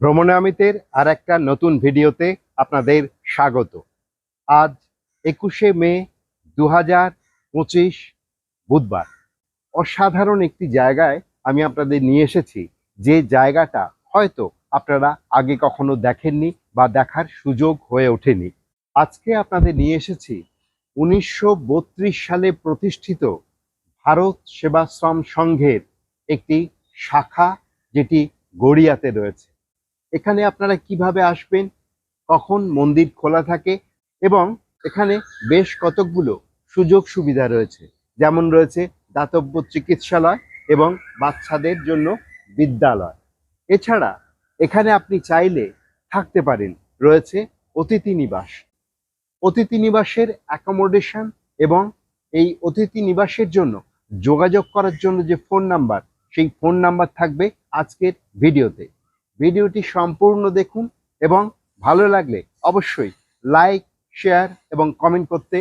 ভ্রমণে আমিতের আর একটা নতুন ভিডিওতে আপনাদের স্বাগত। আজ একুশে মে দু পঁচিশ বুধবার। অসাধারণ একটি জায়গায় আমি আপনাদের নিয়ে এসেছি। যে জায়গাটা হয়তো আপনারা আগে কখনো দেখেননি বা দেখার সুযোগ হয়ে ওঠেনি। আজকে আপনাদের নিয়ে এসেছি উনিশশো বত্রিশ সালে প্রতিষ্ঠিত ভারত সেবাশ্রম সংঘের একটি শাখা যেটি গড়িয়াতে রয়েছে। এখানে আপনারা কীভাবে আসবেন, কখন মন্দির খোলা থাকে এবং এখানে বেশ কতকগুলো সুযোগ সুবিধা রয়েছে। যেমন রয়েছে দাতব্য চিকিৎসালয় এবং বাচ্চাদের জন্য বিদ্যালয়। এছাড়া এখানে আপনি চাইলে থাকতে পারেন। রয়েছে অতিথি নিবাস। অতিথি নিবাসের অ্যাকোমোডেশন এবং এই অতিথি নিবাসের জন্য যোগাযোগ করার জন্য যে ফোন নাম্বার সেই ফোন নাম্বার থাকবে আজকের ভিডিওতে। ভিডিওটি সম্পূর্ণ দেখুন এবং ভালো লাগলে অবশ্যই লাইক, শেয়ার এবং কমেন্ট করতে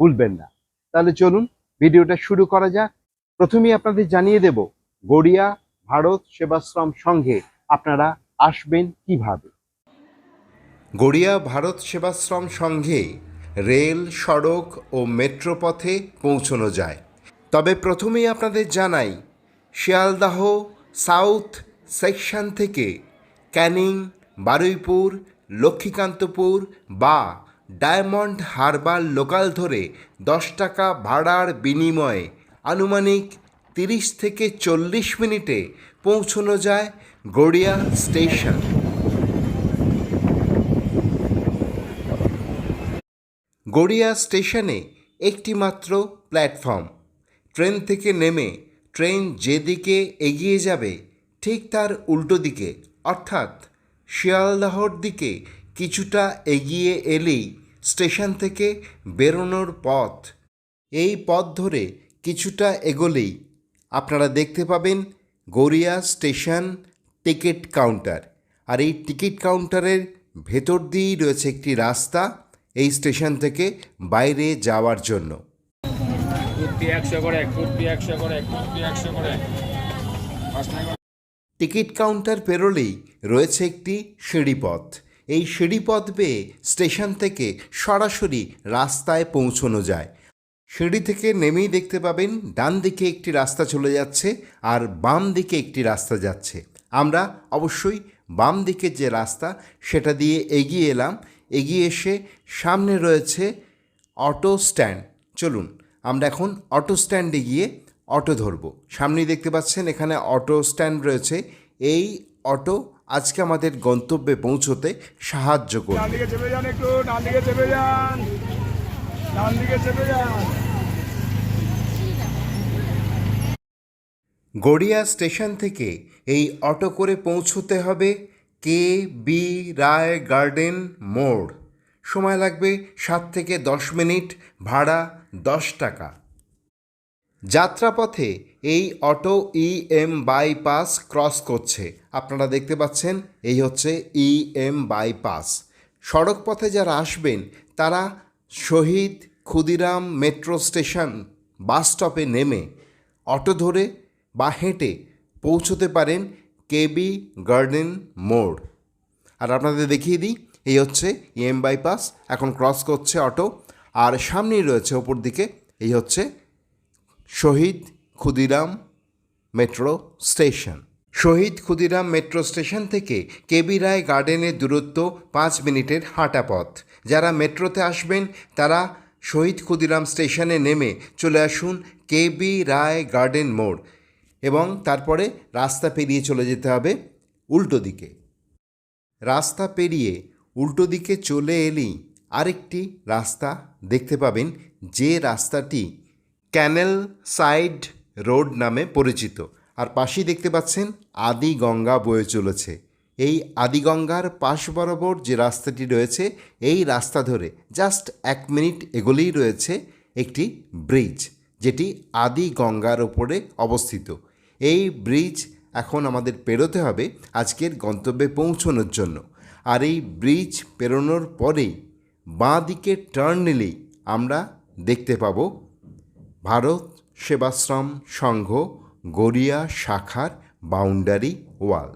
ভুলবেন না। তাহলে চলুন ভিডিওটা শুরু করা যাক। প্রথমেই আপনাদের জানিয়ে দেব, গড়িয়া ভারত সেবাশ্রম সংঘে আপনারা আসবেন কীভাবে? গড়িয়া ভারত সেবাশ্রম সংঘে রেল, সড়ক ও মেট্রো পথে পৌঁছানো যায়। তবে প্রথমেই আপনাদের জানাই, শিয়ালদাহ সাউথ সেকশন থেকে ক্যানিং, বারুইপুর, লক্ষ্মীকান্তপুর বা ডায়মন্ড হারবার লোকাল ধরে দশ টাকা ভাড়ার বিনিময়ে আনুমানিক তিরিশ থেকে চল্লিশ মিনিটে পৌঁছানো যায় গড়িয়া স্টেশন। গড়িয়া স্টেশনে একটি মাত্র প্ল্যাটফর্ম। ট্রেন থেকে নেমে ট্রেন যেদিকে এগিয়ে যাবে, ঠিক তার উল্টো দিকে। অর্থাৎ শিয়ালদাহর দিকে কিছুটা এগিয়ে এলেই স্টেশন থেকে বেরোনোর পথ। এই পথ ধরে কিছুটা এগোলেই আপনারা দেখতে পাবেন গড়িয়া স্টেশন টিকিট কাউন্টার। আর এই টিকিট কাউন্টারের ভেতর দিয়েই রয়েছে একটি রাস্তা এই স্টেশন থেকে বাইরে যাওয়ার জন্য। একশো করে একশো করে একশো করে। টিকিট কাউন্টার পেরোলেই রয়েছে একটি সিঁড়িপথ এই সিঁড়িপথ বেয়ে স্টেশন থেকে সরাসরি রাস্তায় পৌঁছানো যায়। সিঁড়ি থেকে নেমেই দেখতে পাবেন ডান দিকে একটি রাস্তা চলে যাচ্ছে আর বাম দিকে একটি রাস্তা যাচ্ছে। আমরা অবশ্যই বাম দিকের যে রাস্তা, সেটা দিয়ে এগিয়ে এলাম। এগিয়ে এসে সামনে রয়েছে অটো স্ট্যান্ড। চলুন, আমরা এখন অটো স্ট্যান্ডে গিয়ে অটো ধরবো। সামনেই দেখতে পাচ্ছেন এখানে অটো স্ট্যান্ড রয়েছে। এই অটো আজকে আমাদের গন্তব্যে পৌঁছতে সাহায্য করবে। ডান দিকে চেপে যান একটু ডান দিকে চেপে যান। ডান দিকে চেপে যান। গড়িয়া স্টেশন থেকে এই অটো করে পৌঁছতে হবে কে বি রায় গার্ডেন মোড়। সময় লাগবে সাত থেকে দশ মিনিট ভাড়া দশ টাকা। যাত্রাপথে এই auto E M bypass cross করছে। আপনারা দেখতে পাচ্ছেন, এই হচ্ছে ই এম বাইপাস সড়ক পথে যারা আসবেন, তারা Shahid Khudiram metro station bus স্টপে নেমে অটো ধরে বা হেঁটে পৌঁছতে পারেন কেবি গার্ডেন মোড়। আর আপনাদের দেখিয়ে দিই, এই হচ্ছে ইএম বাইপাস এখন ক্রস করছে অটো। আর সামনেই রয়েছে ওপর দিকে, এই হচ্ছে Shahid Khudiram metro station. Shahid Khudiram metro station থেকে কেবি রায় গার্ডেনের দূরত্ব পাঁচ মিনিটের হাঁটা পথ। যারা মেট্রোতে আসবেন, তারা শহীদ ক্ষুদিরাম স্টেশনে নেমে চলে আসুন কেবি রায় গার্ডেন মোড় এবং তারপরে রাস্তা পেরিয়ে চলে যেতে হবে উল্টো দিকে। রাস্তা পেরিয়ে উল্টো দিকে চলে এলেই আরেকটি রাস্তা দেখতে পাবেন। যে রাস্তাটি ক্যানেল সাইড রোড নামে পরিচিত। আর পাশেই দেখতে পাচ্ছেন আদি গঙ্গা বয়ে চলেছে। এই আদিগঙ্গার পাশ বরাবর যে রাস্তাটি রয়েছে, এই রাস্তা ধরে জাস্ট এক মিনিট এগোলেই রয়েছে একটি ব্রিজ যেটি আদি গঙ্গার ওপরে অবস্থিত। এই ব্রিজ এখন আমাদের পেরোতে হবে আজকের গন্তব্যে পৌঁছানোর জন্য। আর এই ব্রিজ পেরোনোর পরেই বাঁ দিকে টার্ন নিলেই আমরা দেখতে পাবো ভারত সেবাশ্রম সংঘ, গড়িয়া শাখার বাউন্ডারি ওয়াল।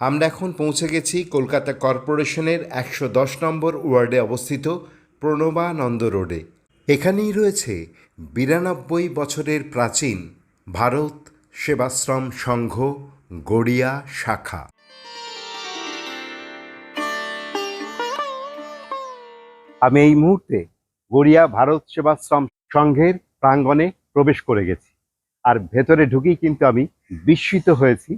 আমরা এখন পৌঁছে গেছি কলকাতা কর্পোরেশনের একশো দশ নম্বর ওয়ার্ডে অবস্থিত প্রণবানন্দ রোডে। এখানেই রয়েছে বিরানব্বই বছরের প্রাচীন ভারত সেবাশ্রম সংঘ, গড়িয়া শাখা। আমি এই মুহূর্তে গড়িয়া ভারত সেবাশ্রম সংঘের প্রাঙ্গণে প্রবেশ করে গেছি। আর ভেতরে ঢুকেই কিন্তু আমি বিস্মিত হয়েছি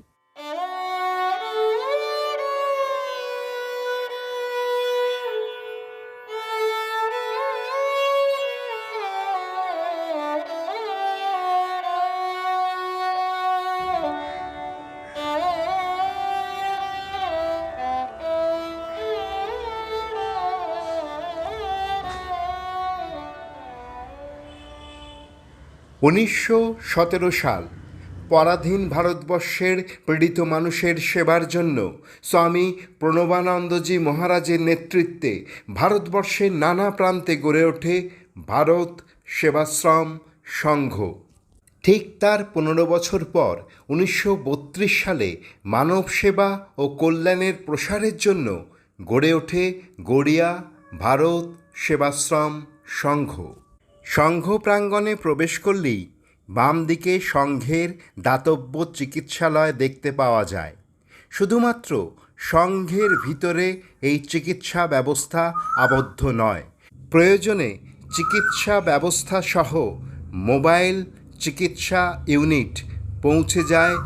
উনিশশো সতেরো সাল, পরাধীন ভারতবর্ষের পীড়িত মানুষের সেবার জন্য স্বামী প্রণবানন্দজি মহারাজের নেতৃত্বে ভারতবর্ষের নানা প্রান্তে গড়ে ওঠে ভারত সেবাশ্রম সংঘ। ঠিক তার পনেরো বছর পর উনিশশো বত্রিশ সালে মানব সেবা ও কল্যাণের প্রসারের জন্য গড়ে ওঠে গড়িয়া ভারত সেবাশ্রম সংঘ। সংঘ প্রাঙ্গণে প্রবেশ করলেই বাম দিকে সংঘের দাতব্য চিকিৎসালয় দেখতে পাওয়া যায়। শুধুমাত্র সংঘের ভিতরে এই চিকিৎসা ব্যবস্থা আবদ্ধ নয়। প্রয়োজনে চিকিৎসা ব্যবস্থা সহ মোবাইল চিকিৎসা ইউনিট পৌঁছে যায়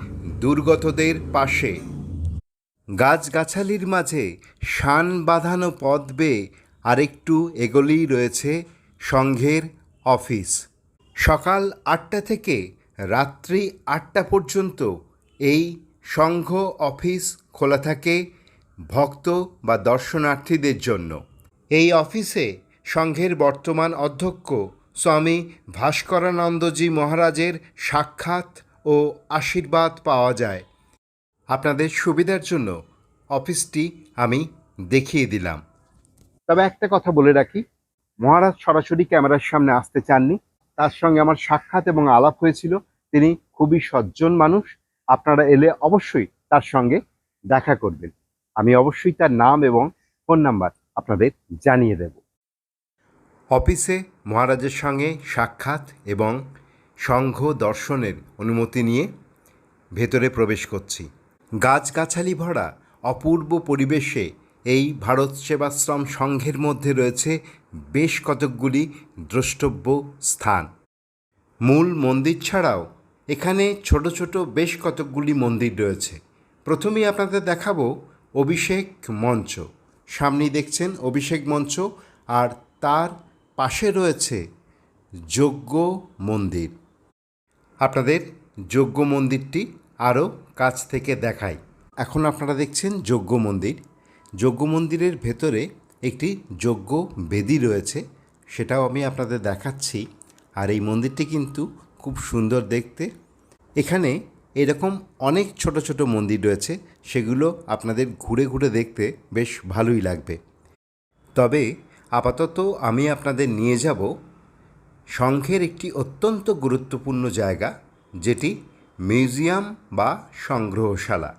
দুর্গতদের পাশে। গাছগাছালির মাঝে শান বাঁধানো পথ বেয়ে আরেকটু এগোলেই রয়েছে সংঘের অফিস। সকাল আটটা থেকে রাত্রি আটটা পর্যন্ত এই সংঘ অফিস খোলা থাকে ভক্ত বা দর্শনার্থীদের জন্য। এই অফিসে সংঘের বর্তমান অধ্যক্ষ স্বামী ভাস্করানন্দজি মহারাজের সাক্ষাৎ ও আশীর্বাদ পাওয়া যায়। আপনাদের সুবিধার জন্য অফিসটি আমি দেখিয়ে দিলাম। তবে একটা কথা বলে রাখি মহারাজ সরাসরি ক্যামেরার সামনে আসতে চাননি। তার সঙ্গে আমার সাক্ষাৎ এবং আলাপ হয়েছিল। তিনি খুবই সজ্জন মানুষ। আপনারা এলে অবশ্যই তার সঙ্গে দেখা করবেন। আমি অবশ্যই তার নাম এবং ফোন নাম্বার আপনাদের জানিয়ে দেব। অফিসে মহারাজের সঙ্গে সাক্ষাৎ এবং সংঘ দর্শনের অনুমতি নিয়ে ভেতরে প্রবেশ করছি। গাছগাছালি ভরা অপূর্ব পরিবেশে এই ভারত সেবাশ্রম সংঘের মধ্যে রয়েছে বেশ কতকগুলি দ্রষ্টব্য স্থান। মূল মন্দির ছাড়াও এখানে ছোট ছোট বেশ কতকগুলি মন্দির রয়েছে। প্রথমেই আপনাদের দেখাবো অভিষেক মঞ্চ। সামনেই দেখছেন অভিষেক মঞ্চ আর তার পাশে রয়েছে যজ্ঞ মন্দির। আপনাদের যজ্ঞ মন্দিরটি আরও কাছ থেকে দেখাই। এখন আপনারা দেখছেন যজ্ঞ মন্দির। যজ্ঞ মন্দিরের ভেতরে একটি যজ্ঞ বেদি রয়েছে, সেটাও আমি আপনাদের দেখাচ্ছি। আর এই মন্দিরটি কিন্তু খুব সুন্দর দেখতে। এখানে এরকম অনেক ছোট ছোট মন্দির রয়েছে, সেগুলো আপনাদের ঘুরে ঘুরে দেখতে বেশ ভালোই লাগবে। তবে আপাতত আমি আপনাদের নিয়ে যাব সংঘের একটি অত্যন্ত গুরুত্বপূর্ণ জায়গা, যেটি মিউজিয়াম বা সংগ্রহশালা।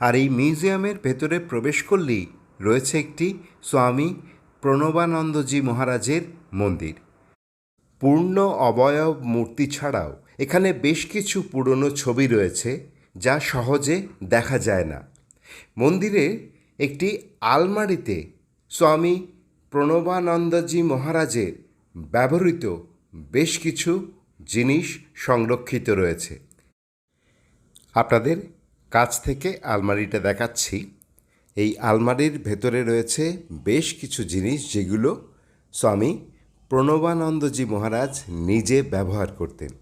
আর এই মিউজিয়ামের ভেতরে প্রবেশ করলেই রয়েছে একটি স্বামী প্রণবানন্দজি মহারাজের মন্দির। পূর্ণ অবয়ব মূর্তি ছাড়াও এখানে বেশ কিছু পুরনো ছবি রয়েছে যা সহজে দেখা যায় না। মন্দিরে একটি আলমারিতে স্বামী প্রণবানন্দজি মহারাজের ব্যবহৃত বেশ কিছু জিনিস সংরক্ষিত রয়েছে। আপনাদের কাছ থেকে আলমারিটা দেখাচ্ছি। এই আলমারির ভেতরে রয়েছে বেশ কিছু জিনিস যেগুলো স্বামী প্রণবানন্দজি মহারাজ নিজে ব্যবহার করতেন।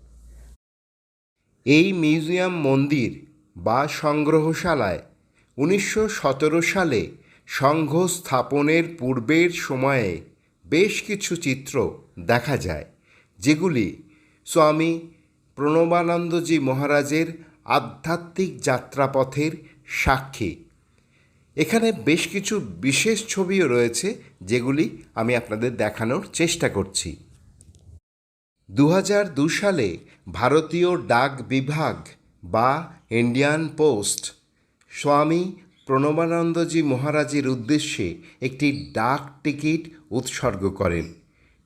এই মিউজিয়াম মন্দির বা সংগ্রহশালায় উনিশশো সতেরো সালে সংঘ স্থাপনের পূর্বের সময়ে বেশ কিছু চিত্র দেখা যায়, যেগুলি স্বামী প্রণবানন্দজি মহারাজের আধ্যাত্মিক যাত্রাপথের সাক্ষী। এখানে বেশ কিছু বিশেষ ছবিও রয়েছে যেগুলি আমি আপনাদের দেখানোর চেষ্টা করছি। দু দু সালে ভারতীয় ডাক বিভাগ বা ইন্ডিয়ান পোস্ট স্বামী প্রণবানন্দজি মহারাজের উদ্দেশ্যে একটি ডাক টিকিট উৎসর্গ করেন।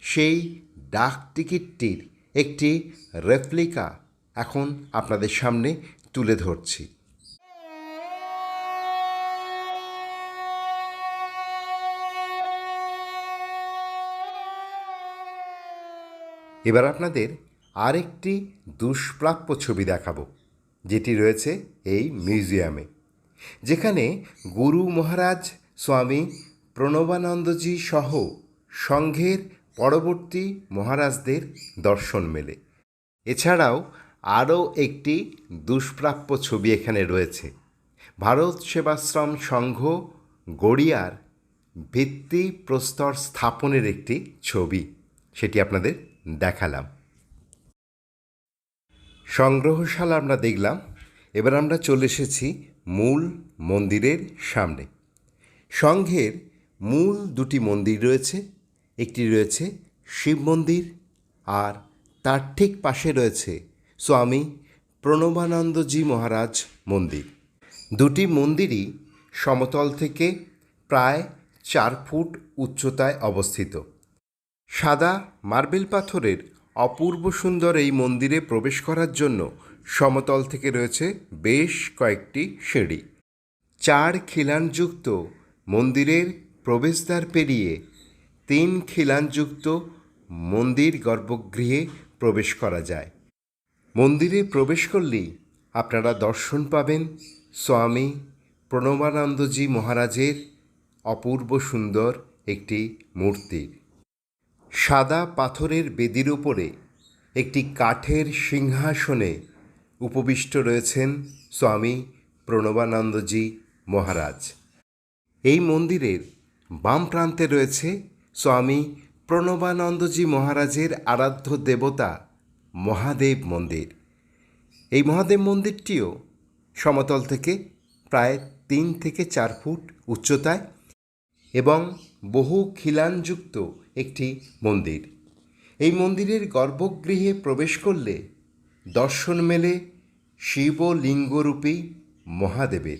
সেই ডাক টিকিটটির একটি রেপ্লিকা এখন আপনাদের সামনে তুলে ধরছি। এবার আপনাদের আরেকটি দুষ্প্রাপ্য ছবি দেখাবো, যেটি রয়েছে এই মিউজিয়ামে, যেখানে গুরু মহারাজ স্বামী প্রণবানন্দজি সহ সংঘের পরবর্তী মহারাজদের দর্শন মেলে। এছাড়াও আরও একটি দুষ্প্রাপ্য ছবি এখানে রয়েছে, ভারত সেবাশ্রম সংঘ গড়িয়ার ভিত্তি প্রস্তর স্থাপনের একটি ছবি, সেটি আপনাদের দেখালাম। সংগ্রহশালা আমরা দেখলাম। এবার আমরা চলে এসেছি মূল মন্দিরের সামনে। সংঘের মূল দুটি মন্দির রয়েছে। একটি রয়েছে শিব মন্দির আর তার ঠিক পাশে রয়েছে স্বামী প্রণবানন্দজি মহারাজ মন্দির। দুটি মন্দিরই সমতল থেকে প্রায় চার ফুট উচ্চতায় অবস্থিত। সাদা মার্বেল পাথরের অপূর্ব সুন্দর এই মন্দিরে প্রবেশ করার জন্য সমতল থেকে রয়েছে বেশ কয়েকটি সিঁড়ি। চার খিলানযুক্ত মন্দিরের প্রবেশদ্বার পেরিয়ে তিন খিলানযুক্ত মন্দির গর্ভগৃহে প্রবেশ করা যায়। মন্দিরে প্রবেশ করলেই আপনারা দর্শন পাবেন স্বামী প্রণবানন্দজি মহারাজের অপূর্ব সুন্দর একটি মূর্তির সাদা পাথরের বেদির উপরে একটি কাঠের সিংহাসনে উপবিষ্ট রয়েছেন স্বামী প্রণবানন্দজি মহারাজ। এই মন্দিরের বাম প্রান্তে রয়েছে স্বামী প্রণবানন্দজি মহারাজের আরাধ্য দেবতা মহাদেব মন্দির। এই মহাদেব মন্দিরটিও সমতল থেকে প্রায় তিন থেকে চার ফুট উচ্চতায় এবং বহু খিলানযুক্ত একটি মন্দির। এই মন্দিরের গর্ভগৃহে প্রবেশ করলে দর্শন মেলে শিবলিঙ্গরূপী মহাদেবের।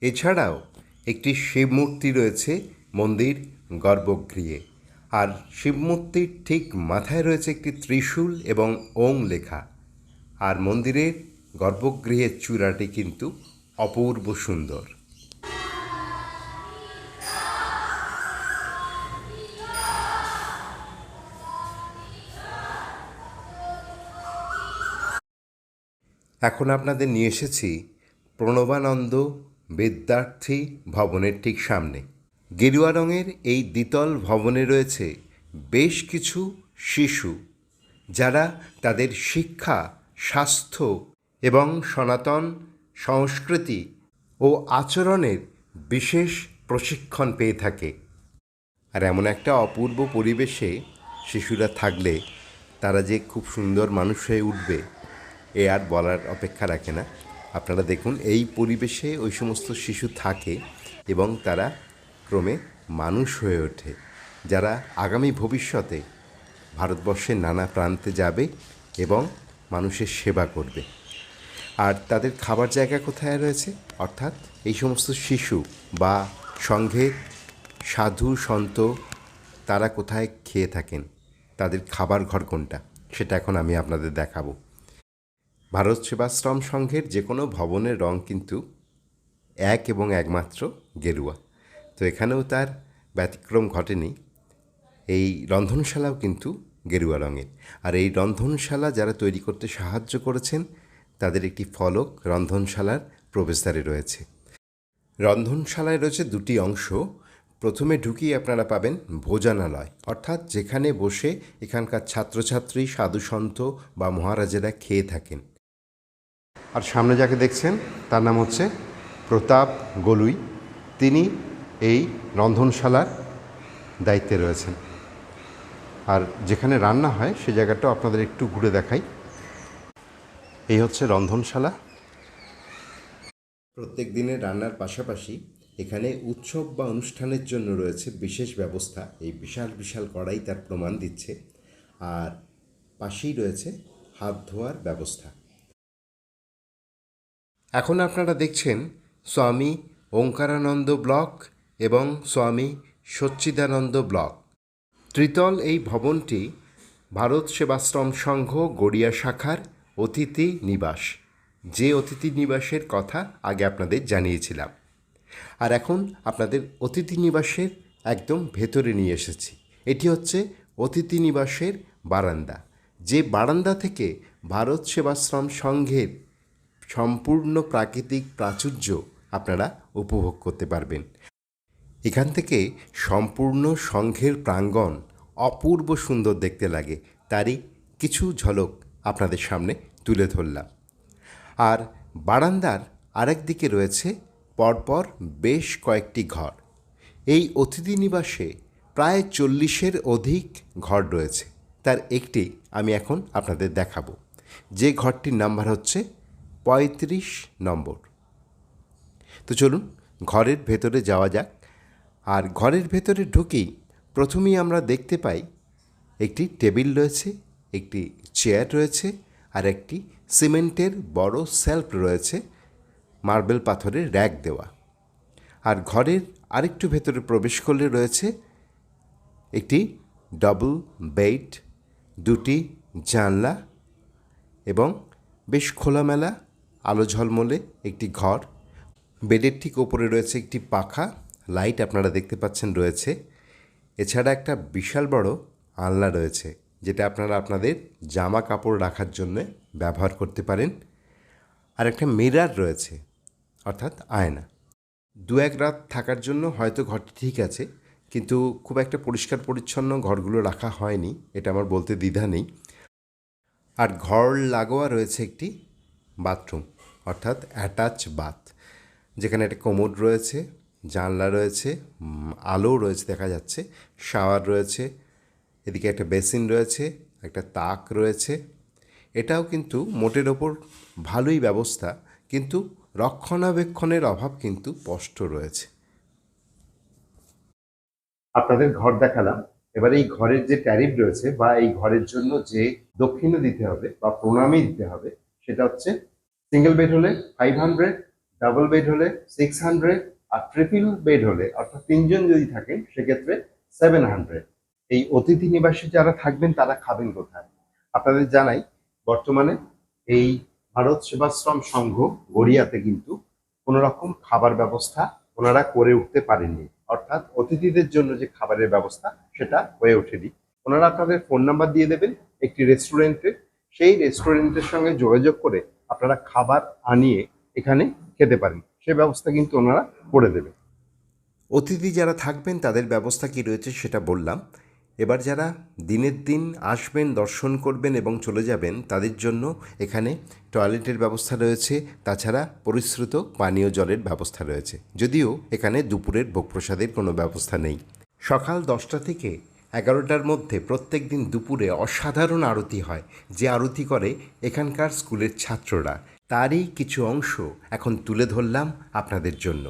এছাড়াও একটি শিবমূর্তি রয়েছে মন্দির গর্ভগৃহে। আর শিবমূর্তির ঠিক মাথায় রয়েছে একটি ত্রিশূল এবং ওং লেখা। আর মন্দিরের গর্ভগৃহের চূড়াটি কিন্তু অপূর্ব সুন্দর। এখন আপনাদের নিয়ে এসেছি প্রণবানন্দ বিদ্যার্থী ভবনের ঠিক সামনে। গেরুয়া রঙের এই দ্বিতল ভবনে রয়েছে বেশ কিছু শিশু, যারা তাদের শিক্ষা, স্বাস্থ্য এবং সনাতন সংস্কৃতি ও আচরণের বিশেষ প্রশিক্ষণ পেয়ে থাকে। আর এমন একটা অপূর্ব পরিবেশে শিশুরা থাকলে তারা যে খুব সুন্দর মানুষ হয়ে উঠবে এ আর বলার অপেক্ষা রাখে না। আপনারা দেখুন, এই পরিবেশে ওই সমস্ত শিশু থাকে এবং তারা ক্রমে মানুষ হয়ে ওঠে। যারা আগামী ভবিষ্যতে ভারতবর্ষের নানা প্রান্তে যাবে এবং মানুষের সেবা করবে। আর তাদের খাবার জায়গা কোথায় রয়েছে? অর্থাৎ এই সমস্ত শিশু বা সংঘের সাধু, সন্ত, তারা কোথায় খেয়ে থাকেন? তাদের খাবার ঘর কোনটা? সেটা এখন আমি আপনাদের দেখাবো। ভারত সেবাশ্রম সংঘের যে কোনো ভবনের রং কিন্তু এক এবং একমাত্র গেরুয়া। তো এখানেও তার ব্যতিক্রম ঘটেনি। এই রন্ধনশালাও কিন্তু গেরুয়া রঙের। আর এই রন্ধনশালা যারা তৈরি করতে সাহায্য করেছেন, তাদের একটি ফলক রন্ধনশালার প্রবেশদ্বারে রয়েছে। রন্ধনশালায় রয়েছে দুটি অংশ। প্রথমে ঢুকিয়ে আপনারা পাবেন ভোজনালয়। অর্থাৎ যেখানে বসে এখানকার ছাত্রছাত্রী, সাধুসন্ত বা মহারাজেরা খেয়ে থাকেন। আর সামনে যাকে দেখছেন, তার নাম হচ্ছে প্রতাপ গলুই। তিনি এই রন্ধনশালার দায়িত্বে রয়েছেন। আর যেখানে রান্না হয়, সে জায়গাটাও আপনাদের একটু ঘুরে দেখাই। এই হচ্ছে রন্ধনশালা। প্রত্যেক দিনের রান্নার পাশাপাশি এখানে উৎসব বা অনুষ্ঠানের জন্য রয়েছে বিশেষ ব্যবস্থা। এই বিশাল বিশাল কড়াই তার প্রমাণ দিচ্ছে। আর পাশেই রয়েছে হাত ধোয়ার ব্যবস্থা। এখন আপনারা দেখছেন স্বামী ওঙ্কারানন্দ ব্লক এবং স্বামী সচ্চিদানন্দ ব্লক। ত্রিতল এই ভবনটি ভারত সেবাশ্রম সংঘ গড়িয়া শাখার অতিথি নিবাস। যে অতিথি নিবাসের কথা আগে আপনাদের জানিয়েছিলাম। আর এখন আপনাদের অতিথি নিবাসের একদম ভেতরে নিয়ে এসেছি। এটি হচ্ছে অতিথি নিবাসের বারান্দা। যে বারান্দা থেকে ভারত সেবাশ্রম সংঘের সম্পূর্ণ প্রাকৃতিক প্রাচুর্য আপনারা উপভোগ করতে পারবেন। এখান থেকে সম্পূর্ণ সংঘের প্রাঙ্গণ অপূর্ব সুন্দর দেখতে লাগে। তারই কিছু ঝলক আপনাদের সামনে তুলে ধরলাম। আর বারান্দার আরেক দিকে রয়েছে পরপর বেশ কয়েকটি ঘর। এই অতিথি নিবাসে প্রায় চল্লিশের অধিক ঘর রয়েছে। তার একটি আমি এখন আপনাদের দেখাবো। যে ঘরটির নাম্বার হচ্ছে পঁয়ত্রিশ নম্বর। তো চলুন ঘরের ভেতরে যাওয়া যাক। আর ঘরের ভেতরে ঢুকেই প্রথমেই আমরা দেখতে পাই একটি টেবিল রয়েছে, একটি চেয়ার রয়েছে আর একটি সিমেন্টের বড় সেলফ রয়েছে, মার্বেল পাথরের র্যাক দেওয়া। আর ঘরের আরেকটু ভেতরে প্রবেশ করলে রয়েছে একটি ডাবল বেড, দুটি জানলা এবং বেশ খোলামেলা আলো ঝলমলে একটি ঘর। বেডের ঠিক ওপরে রয়েছে একটি পাখা। লাইট আপনারা দেখতে পাচ্ছেন রয়েছে। এছাড়া একটা বিশাল বড় আলনা রয়েছে, যেটা আপনারা আপনাদের জামা কাপড় রাখার জন্য ব্যবহার করতে পারেন। আর একটা মিরার রয়েছে, অর্থাৎ আয়না। দু এক রাত থাকার জন্য হয়তো ঘরটি ঠিক আছে, কিন্তু খুব একটা পরিষ্কার পরিচ্ছন্ন ঘরগুলো রাখা হয়নি, এটা আমার বলতে দ্বিধা নেই। আর ঘর লাগোয়া রয়েছে একটি বাথরুম, অর্থাৎ অ্যাটাচ বাথ যেখানে একটা কোমোড রয়েছে, জানলা রয়েছে আলো রয়েছে দেখা যাচ্ছে শাওয়ার রয়েছে, এদিকে একটা বেসিন রয়েছে, একটা তাক রয়েছে। এটাও কিন্তু মোটের ওপর ভালোই ব্যবস্থা, কিন্তু রক্ষণাবেক্ষণের অভাব কিন্তু স্পষ্ট রয়েছে। আপনাদের ঘর দেখালাম। এবার এই ঘরের যে ট্যারিফ রয়েছে বা এই ঘরের জন্য যে দক্ষিণে দিতে হবে বা প্রণামী দিতে হবে সেটা হচ্ছে সিঙ্গেল বেড হলে ফাইভ হান্ড্রেড ডাবল বেড হলে সিক্স হান্ড্রেড আর ট্রিপল বেড হলে অর্থাৎ তিনজন যদি থাকেন, সেক্ষেত্রে সেভেন হান্ড্রেড এই অতিথি নিবাসী যারা থাকবেন, তারা খাবেন কোথায়? আপনাদের জানাই, বর্তমানে এই ভারত সেবাশ্রম সংঘ গড়িয়াতে কিন্তু কোনো রকম খাবার ব্যবস্থা ওনারা করে উঠতে পারেননি। অর্থাৎ অতিথিদের জন্য যে খাবারের ব্যবস্থা, সেটা হয়ে ওঠেনি। ওনারা আপনাদের ফোন নাম্বার দিয়ে দেবেন, একটি রেস্টুরেন্টে সেই রেস্টুরেন্টের সঙ্গে যোগাযোগ করে আপনারা খাবার আনিয়ে এখানে খেতে পারেন। সে ব্যবস্থা কিন্তু ওনারা করে দেবেন। অতিথি যারা থাকবেন, তাদের ব্যবস্থা কি রয়েছে সেটা বললাম। এবার যারা দিনের দিন আসবেন, দর্শন করবেন এবং চলে যাবেন, তাদের জন্য এখানে টয়লেটের ব্যবস্থা রয়েছে। তাছাড়া পরিশ্রুত পানীয় জলের ব্যবস্থা রয়েছে। যদিও এখানে দুপুরের ভোগ প্রসাদের কোনো ব্যবস্থা নেই। সকাল দশটা থেকে এগারোটার মধ্যে প্রত্যেক দিন দুপুরে অসাধারণ আরতি হয়, যে আরতি করে এখানকার স্কুলের ছাত্ররা। তারই কিছু অংশ এখন তুলে ধরলাম আপনাদের জন্য।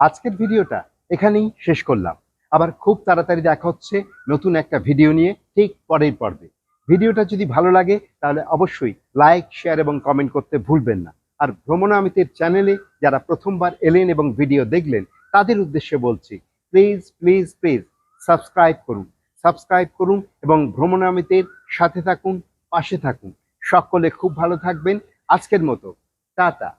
আজকের ভিডিওটা এখানেই শেষ করলাম। আবার খুব তাড়াতাড়ি দেখা হচ্ছে নতুন একটা ভিডিও নিয়ে ঠিক পরের পর্বে। ভিডিওটা যদি ভালো লাগে, তাহলে অবশ্যই লাইক শেয়ার এবং কমেন্ট করতে ভুলবেন না। আর ভ্রমণামিতের চ্যানেলে যারা প্রথমবার এলেন এবং ভিডিও দেখলেন, তাদের উদ্দেশ্যে বলছি প্লিজ প্লিজ প্লিজ সাবস্ক্রাইব করুন। সাবস্ক্রাইব করুন এবং ভ্রমণামিতের সাথে থাকুন, পাশে থাকুন। সকলে খুব ভালো থাকবেন। আজকের মতো, টাটা।